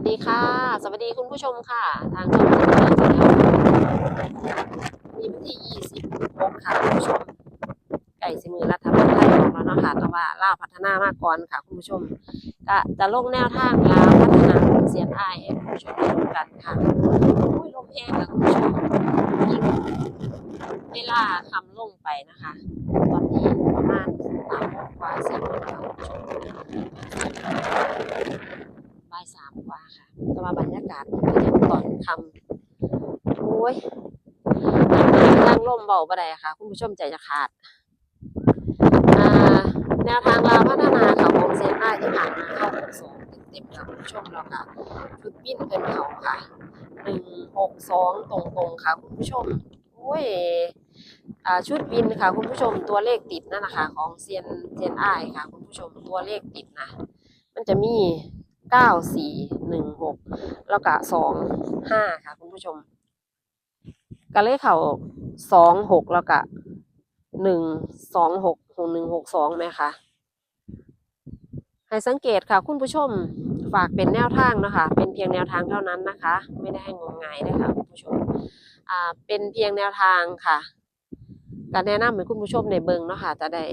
วัสดีค่ะ สวัสดีคุณผู้ชมค่ะ ทางช่องจิตนาชาแนลมีวันที่26ค่ะคุณผู้ชมไก่สิมือรัฐบาลไทยออกแล้วเนาะค่ะแต่ว่าล่าพัฒนามากก่อนค่ะคุณผู้ชมก็จะลงแนวทางลาวพัฒนาเซียนไอให้คุณผู้ชมได้ดูกันค่ะอุ้ยลมแห้งค่ะคุณผู้ชมยิ่งเวลาคำลงไปนะคะ ตอนนี้ประมาณสามโมงกว่าสี่โมงค่ะคุณผู้ชม ว่าค่ะแต่ว่าบรรยากาศก็ยังตอนคำโอ้ยนั่งร่มเบาบ่ได้ค่ะ คุณผู้ชมใจจะขาดแนวทางลาพัฒนาค่ะของเซียนอ้าที่ผ่านมาเข้าหกสองเต็มๆค่ะคุณผู้ชมแล้วค่ะชุดปิ้นเพิ่นเขาค่ะหนึ่งหกสองตรงๆค่ะคุณผู้ชมโอ้ยชุดบินค่ะคุณผู้ชมตัวเลขติดนั่นนะคะของเซียนเซียนไอค่ะ คุณผู้ชมตัวเลขติดนะ มันจะมี เก้าสี่หนึ่งหกแล้วก็สองห้าค่ะคุณผู้ชมก็เลขเข่าสองหกแล้วก็หนึ่งสองหกหกหนึ่งหกสองไหมคะให้สังเกตค่ะคุณผู้ชมฝากเป็นแนวทางนะคะ เป็นเพียงแนวทางเท่านั้นนะคะ ไม่ได้ให้งมงายนะคะคุณผู้ชมอ่าเป็นเพียงแนวทางค่ะการแนะนำให้คุณผู้ชมในเบิงเนาะค่ะจะได้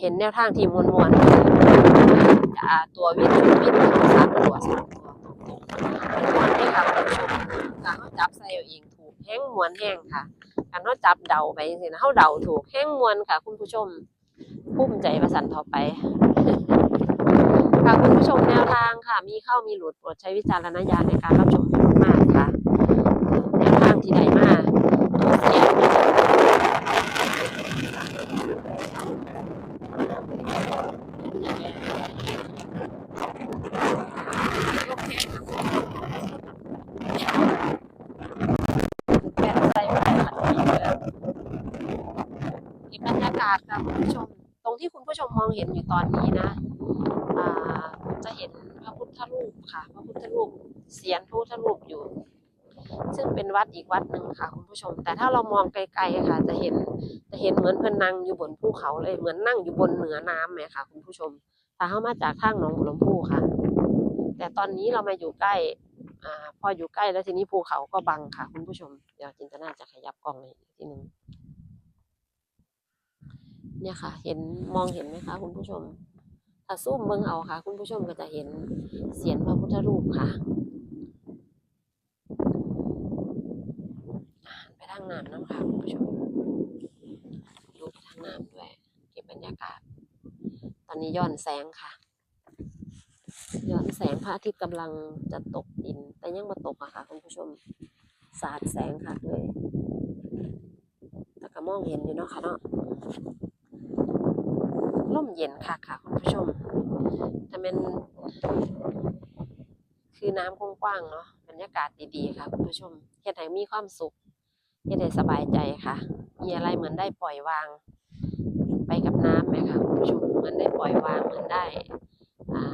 เห็นแนวทางที่มวลมวลๆจะตัววิ่งวิ่งสาม ตัวสามตัวตรงๆมวนให้ค่ะคุณผู้ชมการเขาจับใส่เอาเองถูกแห้งมวนแห้งค่ะการเขาจับเดาไปสินะเขาเดาถูกแห้งมวนค่ะ คุณผู้ชมภูมิใจประสันต่อไปค่ะคุณผู้ชมแนวทางค่ะ มีเข้ามีหลุดโปรดใช้วิจารณญาณในการรับชมมากๆค่ะ แนวทางที่ใดมาตัวเสียแปะใส่ไว้หลังนี้เลยเก็บบรรยากาศค่ะคุณผู้ชม ตรงที่คุณผู้ชมมองเห็นอยู่ตอนนี้นะจะเห็นพระพุทธรูปค่ะ พระพุทธรูปเสียนพระพุทธรูปอยู่ ซึ่งเป็นวัดอีกวัดหนึ่งค่ะ คุณผู้ชม แต่ถ้าเรามองไกลๆค่ะ จะเห็นจะเห็นเหมือนเพิ่นนั่งอยู่บนภูเขาเลยเหมือนนั่งอยู่บนเหนือน้ำไหมค่ะ คุณผู้ชมถ้าเข้ามาจากทางหนองบัวลำพูค่ะ แต่ตอนนี้เรามาอยู่ใกล้อ่าพออยู่ใกล้แล้วทีนี้ภูเขาก็บังค่ะ คุณผู้ชม เดี๋ยวจินตนาจะขยับกล้องห้อีกทีหนึ่ง เนี่ยค่ะ เห็นมองเห็นไหมคะ คุณผู้ชม ถ้าซูมเบิ่งเอาค่ะ คุณผู้ชมก็จะเห็นเสียนพระพุทธรูปค่ะไปทางน้ำน้ำค่ะคุณผู้ชมดูไปทางน้ำด้วยเก็บบรรยากาศ ตอนนี้ย้อนแสงค่ะย้อนแสงพระอาทิตย์กำลังจะตกดิน แต่ยังมาตกอะค่ะ คุณผู้ชมสาดแสงค่ะเลยแต่ก็มองเห็นอยู่เนาะค่ะเนาะ ร่มเย็นค่ะค่ะคุณผู้ชมถ้าเป็น คือน้ำกว้างๆเนาะบรรยากาศดีๆค่ะคุณผู้ชมเฮ็ดให้มีความสุขเฮ็ดให้สบายใจค่ะ มีอะไรเหมือนได้ปล่อยวาง ไปกับน้ำไหมคะคุณผู้ชมเหมือนได้ปล่อยวางเหมือนได้อ่า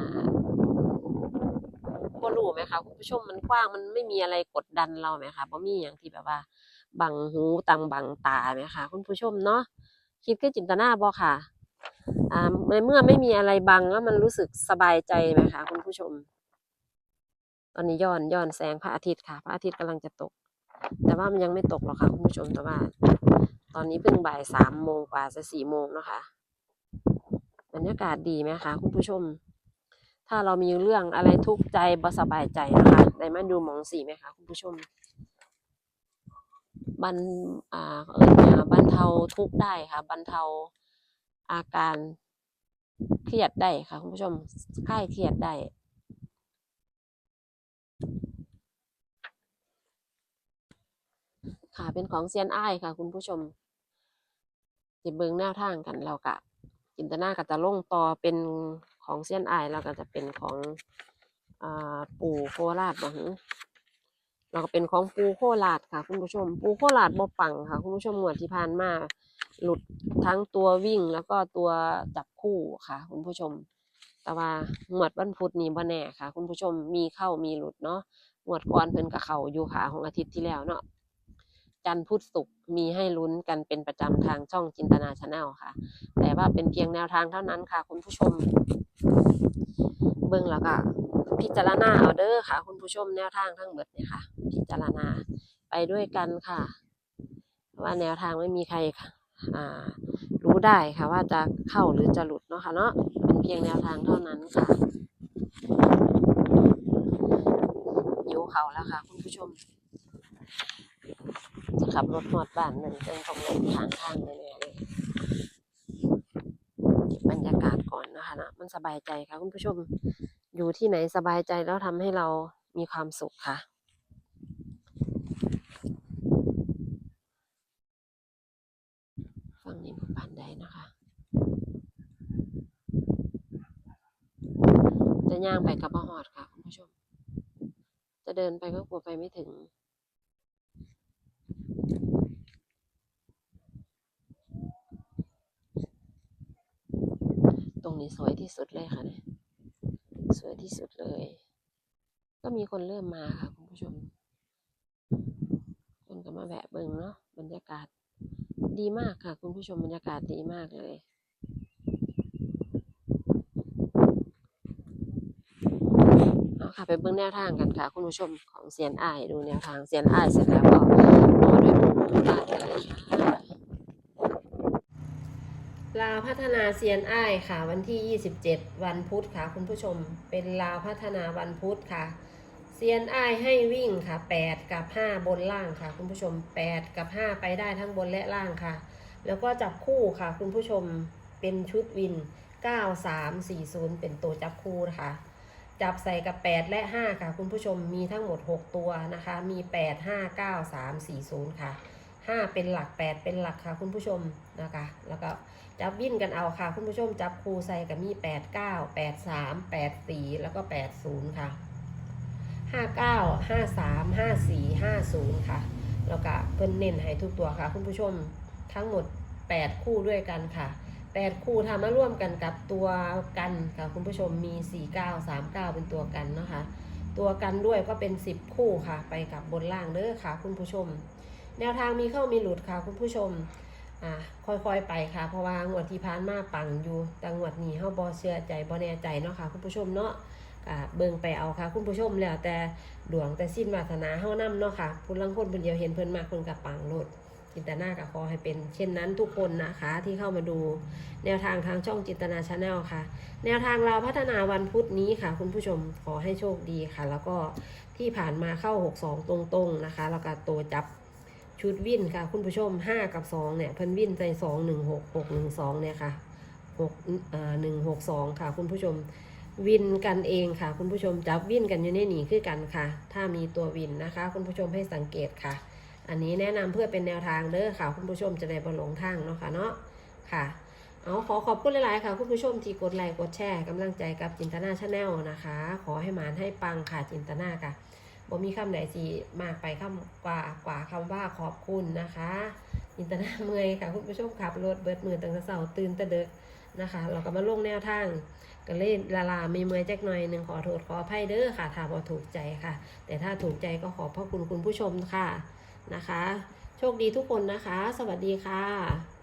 บ่รู้ไหมคะคุณผู้ชมมันกว้างมันไม่มีอะไรกดดันเราไหมคะบ่มีอย่างที่แบบว่าบังหูตังบังตาไหมคะคุณผู้ชมเนาะคิดคือจินตนาบ่ค่ะ ในเมื่อไม่มีอะไรบังแล้วมันรู้สึกสบายใจไหมคะคุณผู้ชม ตอนนี้ย้อนย้อนแสงพระอาทิตย์ค่ะ พระอาทิตย์กำลังจะตก แต่ว่ามันยังไม่ตกหรอกค่ะคุณผู้ชมแต่ว่า ตอนนี้เพิ่งบ่ายสามโมงกว่าจะสี่โมงนะคะบรรยากาศดีไหมคะคุณผู้ชม ถ้าเรามีเรื่องอะไรทุกข์ใจบ่สบายใจนะคะได้มาดูมองสีไหมคะคุณผู้ชมบรรอ่าเอออ่าบรรเทาทุกข์ได้ค่ะบรรเทา อาการเครียดได้ค่ะคุณผู้ชมคลายเครียดได้ค่ะเป็นของเซียนอ้ายค่ะ คุณผู้ชมจิเบิงแนวทางกันแล้วกะจินตนาก็จะลงต่อเป็นของเซียนอ้ายแล้วก็จะเป็นของอ่าปู่โคราชบ่ห แล้วก็เป็นของปูโคราชค่ะ คุณผู้ชม ปูโคราชบ่ปังค่ะ คุณผู้ชมงวดที่ผ่านมา หลุดทั้งตัววิ่งแล้วก็ตัวจับคู่ค่ะ คุณผู้ชม แต่ว่างวดวันพุธนี้บ่แน่ค่ะ คุณผู้ชมมีเข้ามีหลุดเนาะงวดก่อนเพิ่นก็เขาอยู่ค่ะของอาทิตย์ที่แล้วเนาะจันทร์พุธศุกร์มีให้ลุ้นกันเป็นประจำทางช่องจินตนาชาแนลค่ะ แต่ว่าเป็นเพียงแนวทางเท่านั้นค่ะ คุณผู้ชม เบิ่งแล้วก็พิจารณาเอาเด้อค่ะ คุณผู้ชมแนวทางทั้งหมดเนี่ยค่ะ พิจารณาไปด้วยกันค่ะ ว่าแนวทางไม่มีใครค่ะอ่ารู้ได้ค่ะว่าจะเข้าหรือจะหลุดเนาะค่ะเนาะเป็นเพียงแนวทางเท่านั้นค่ะอยู่เขาแล้วค่ะ คุณผู้ชมจะขับรถหอดบ้านหนึ่งเจอของลงทางทางเลยเก็บบรรยากาศก่อนนะคะนะมันสบายใจค่ะ คุณผู้ชมอยู่ที่ไหนสบายใจแล้วทำให้เรามีความสุขค่ะ ฟังนี้มันปานใดนะคะ จะย่างไปกับมหอดค่ะคุณผู้ชม จะเดินไปก็กลัวไปไม่ถึง ตรงนี้สวยที่สุดเลยค่ะเนี่ยสวยที่สุดเลย ก็มีคนเริ่มมาค่ะคุณผู้ชมคนก็มาแวะเบิ่งเนาะบรรยากาศดีมากค่ะ คุณผู้ชมบรรยากาศดีมากเลย เอาค่ะไปเบิ่งแนวทางกันค่ะ คุณผู้ชมของเซียนอายดูแนวทางเซียนอายเสร็จแล้วก็ต่อด้วยมุมทุกานกันเลยค่ะลาวพัฒนาเซียนอ้ายค่ะวันที่ 27 วันพุธค่ะ คุณผู้ชมเป็นลาวพัฒนาวันพุธค่ะเซียนอ้ายให้วิ่งค่ะ 8 กับ 5 บนล่างค่ะ คุณผู้ชม 8 กับ 5 ไปได้ทั้งบนและล่างค่ะ แล้วก็จับคู่ค่ะ คุณผู้ชมเป็นชุดวิน 9 3 4 0 เป็นตัวจับคู่นะคะ จับใส่กับ 8 และ 5 ค่ะ คุณผู้ชมมีทั้งหมด 6 ตัวนะคะ มี 8 5 9 3 4 0 ค่ะ 5 เป็นหลัก 8 เป็นหลักค่ะ คุณผู้ชมนะคะ แล้วก็จับวิ่นกันเอาค่ะ คุณผู้ชมจับคูใส่กับมี 8 9 8 3 8 4 แล้วก็ 8 0 ค่ะ 5 9 5 3 5 4 5 0 ค่ะ แล้วก็เพิ่นเน้นให้ทุกตัวค่ะ คุณผู้ชมทั้งหมด 8 คู่ด้วยกันค่ะ 8คู่ทำมาร่วมกันกับตัวกันค่ะคุณผู้ชมมี4 9 3 9เป็นตัวกันเนาะคะ ตัวกันด้วยก็เป็น10คู่ค่ะ ไปกับบนล่างเด้อค่ะ คุณผู้ชม แนวทางมีเข้ามีหลุดค่ะ คุณผู้ชมอะค่อยๆไปค่ะ เพราะว่างวดที่ผ่านมาปังอยู่แต่งวดนี้เฮาบ่เชื่อใจบ่แน่ใจเนาะค่ะ คุณผู้ชมเนาะอะเบิ่งไปเอาค่ะ คุณผู้ชมแล้วแต่ดวงแต่สิ้นวาสนาเฮานํเนาะค่ะผู้ลังคนเพิ่นเดียวเห็นเพิ่นมากเพิ่นก็ปังโลด จินตนาก็ขอให้เป็น เช่นนั้นทุกคนนะคะที่เข้ามาดูแนวทางทางช่องจินตนาชาแนลค่ะ แนวทางเราพัฒนาวันพุธนี้ค่ะ คุณผู้ชมขอให้โชคดีค่ะ แล้วก็ที่ผ่านมาเข้า 62 ตรงๆนะคะ แล้วก็ตัวจับชุดวินค่ะ คุณผู้ชม 5 กับ 2 เนี่ยเพิ่นวินใจ 2 1 6 6 1 2 เนี่ยค่ะ6เอ่อ1 6 2 ค่ะ คุณผู้ชมวินกันเองค่ะ คุณผู้ชมจับวินกันอยู่ในหนีคือกันค่ะ ถ้ามีตัววินนะคะ คุณผู้ชมให้สังเกตค่ะ อันนี้แนะนำเพื่อเป็นแนวทางเด้อค่ะ คุณผู้ชมจะได้บ่หลงทางเนาะค่ะเนาะค่ะเอาขอขอบคุณหลาย ๆ ค่ะ คุณผู้ชมที่กดไลค์กดแชร์กำลังใจกับจินตนาชาแนลนะคะ ขอให้หมานให้ปังค่ะจินตนาค่ะบ่มีคำใดสิมากไปคำกว่ากว่าคำว่าขอบคุณนะคะอินตนาเมยค่ะคุณผู้ชมขับรถเบิดมือตั้งแต่เสาร์ตื่นแต่เด็กนะคะ เราก็มาลงแนวทางก็เลยลาลามีเมื่อยจักหน่อยหนึ่งขอโทษขออภัยเด้อค่ะถ้าพอถูกใจค่ะ แต่ถ้าถูกใจก็ขอบพระคุณคุณผู้ชมค่ะ นะคะ โชคดีทุกคนนะคะ สวัสดีค่ะ